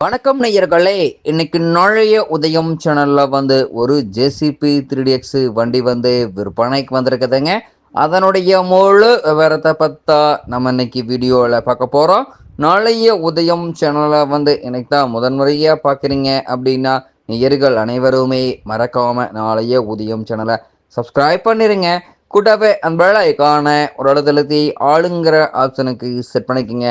வணக்கம் நேயர்களே. இன்னைக்கு நுழைய உதயம் சேனல்ல வந்து ஒரு ஜேசிபி த்ரீ எக்ஸ் வண்டி வந்து விற்பனைக்கு வந்திருக்குதுங்க. அதனுடைய முழு விவரத்தை பத்தா நம்ம இன்னைக்கு வீடியோவில் பார்க்க போகிறோம் நாளைய உதயம் சேனலை வந்து இன்னைக்கு தான் முதன்முறையாக பார்க்குறீங்க அப்படின்னா நேயர்கள் அனைவருமே மறக்காம நாளைய உதயம் சேனலை சப்ஸ்கிரைப் பண்ணிடுங்க கூட்டவே அந்த ஐக்கான ஒரு இடத்துல ஆளுங்கிற ஆப்ஷனுக்கு செட் பண்ணிக்கோங்க.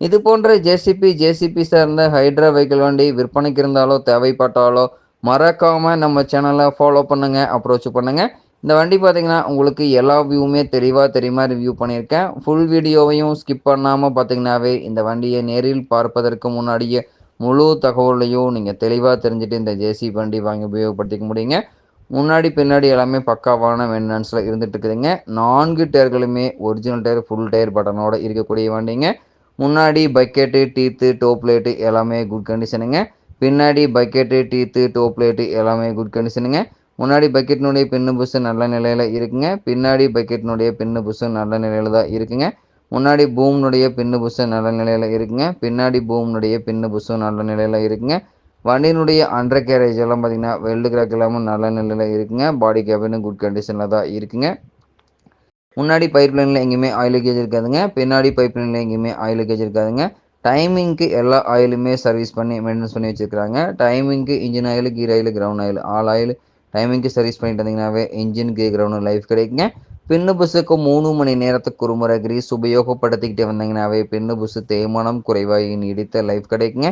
இது போன்ற ஜேசிபி ஜேசிபி சார்ந்த ஹைட்ரா வெஹிக்கிள் வண்டி விற்பனைக்கு இருந்தாலோ தேவைப்பட்டாலோ மறக்காமல் நம்ம சேனலை ஃபாலோ பண்ணுங்கள் அப்ரோச் பண்ணுங்கள் இந்த வண்டி பார்த்தீங்கன்னா உங்களுக்கு எல்லா வியூவுமே தெளிவாக தெரியுமா ரிவ்யூ பண்ணியிருக்கேன். ஃபுல் வீடியோவையும் ஸ்கிப் பண்ணாமல் பார்த்தீங்கன்னாவே இந்த வண்டியை நேரில் பார்ப்பதற்கு முன்னாடியே முழு தகவலையும் நீங்கள் தெளிவாக தெரிஞ்சுட்டு இந்த ஜேசி வண்டி வாங்கி உபயோகப்படுத்திக்க முடியுங்க. முன்னாடி பின்னாடி எல்லாமே பக்காவான மெயின்டெனன்ஸில் இருந்துகிட்டு இருக்குதுங்க. நான்கு டயர்களுமே ஒரிஜினல் டயர் ஃபுல் டயர் பட்டனோட இருக்கக்கூடிய வண்டிங்க. முன்னாடி பக்கெட்டு டீத்து டோப்லேட்டு எல்லாமே குட் கண்டிஷனுங்க பின்னாடி பக்கெட்டு டீத்து டோப்லேட்டு எல்லாமே குட் கண்டிஷனுங்க முன்னாடி பக்கெட்டினுடைய பின்னு புஷு நல்ல நிலையில் இருக்குங்க. பின்னாடி பக்கெட்டினுடைய பின்னு புஷு நல்ல நிலையில் தான் இருக்குங்க. முன்னாடி பூம்னுடைய பின்னு புஷு நல்ல நிலையில் இருக்குங்க. பின்னாடி பூம்னுடைய பின்னு புஷு நல்ல நிலையில் இருக்குங்க. வண்டியினுடைய அண்டர் கேரேஜ் எல்லாம் பார்த்தீங்கன்னா வெல்டு கிராக் எல்லாமும் நல்ல நிலையில் இருக்குங்க. பாடி கேபினும் குட் கண்டிஷனில் தான் இருக்குங்க. முன்னாடி பைப் லைனில் எங்கேயுமே ஆயில் லீக்கேஜ் இருக்காதுங்க. பின்னாடி பைப் லைனில் எங்கேயுமே ஆயில் லீக்கேஜ் இருக்காதுங்க. டைமிங்க்கு எல்லா ஆயிலுமே சர்வீஸ் பண்ணி மெயின்டெனன்ஸ் பண்ணி வச்சுருக்காங்க டைமிங்க்கு engine oil gear oil ground oil all oil டைமிங்க்கு சர்வீஸ் பண்ணிட்டு வந்தீங்கன்னாவே இன்ஜினுக்கு கிரவுண்ட் லைஃப் கிடைக்குங்க. பின்னு புசுக்கு மூணு மணி நேரத்துக்கு ஒரு முறை கிரீஸ் உபயோகப்படுத்திக்கிட்டே வந்தீங்கன்னாவே பின்னு புசு தேய்மானம் குறைவாக நீடித்த லைஃப் கிடைக்குங்க.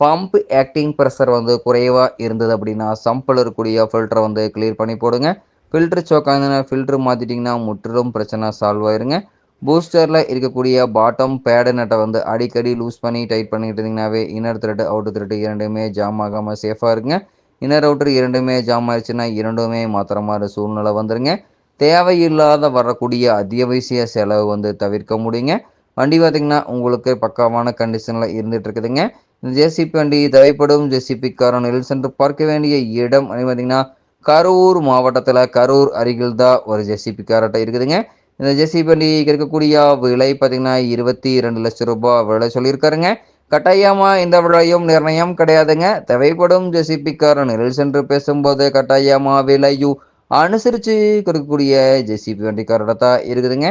பம்ப் ஆக்டிங் ப்ரெஷர் வந்து குறைவாக இருந்தது அப்படின்னா சம்பில் இருக்கக்கூடிய ஃபில்டரை வந்து கிளியர் பண்ணி போடுங்க. ஃபில்ட்ரு சோக்காங்கன்னா ஃபில்ட்ரு மாற்றிட்டிங்கன்னா முற்றிலும் பிரச்சனை சால்வ் ஆயிருங்க. பூஸ்டரில் இருக்கக்கூடிய பாட்டம் பேடு நட்டை வந்து அடிக்கடி லூஸ் பண்ணி டைட் பண்ணிக்கிட்டு இருந்தீங்கன்னாவே இன்னர் த்ரெட்டு அவுட்டர் த்ரெட்டு இரண்டுமே ஜாம் ஆகாமல் சேஃபாக இருங்க. இன்னர் அவுட்டர் இரண்டுமே ஜாம் ஆயிடுச்சுன்னா இரண்டுமே மாத்திர மாதிரி சூழ்நிலை வந்துருங்க. தேவையில்லாத வரக்கூடிய அத்தியாவசிய செலவு வந்து தவிர்க்க முடியுங்க. வண்டி பார்த்திங்கன்னா உங்களுக்கு பக்காவான கண்டிஷனில் இருந்துகிட்டு இருக்குதுங்க. இந்த ஜேசிபி வண்டி தேவைப்படும். ஜேசிபிக்காரன் சென்று பார்க்க வேண்டிய இடம் பார்த்திங்கன்னா கரூர் மாவட்டத்தில் கரூர் அருகில் தான் ஒரு ஜெசிபி காரட்டை இருக்குதுங்க. இந்த ஜெசிபி வண்டி இருக்கக்கூடிய விலை பார்த்திங்கன்னா இருபத்தி ரெண்டு லட்சம் ரூபாய் விலை சொல்லியிருக்காருங்க. கட்டாயமாக இந்த விலையும் நிர்ணயம் கிடையாதுங்க. தேவைப்படும் ஜெசிபி கார சென்று பேசும்போது கட்டாயமாக விலையும் அனுசரித்து கொடுக்கக்கூடிய ஜெசிபி வண்டிக்காரோட தான் இருக்குதுங்க.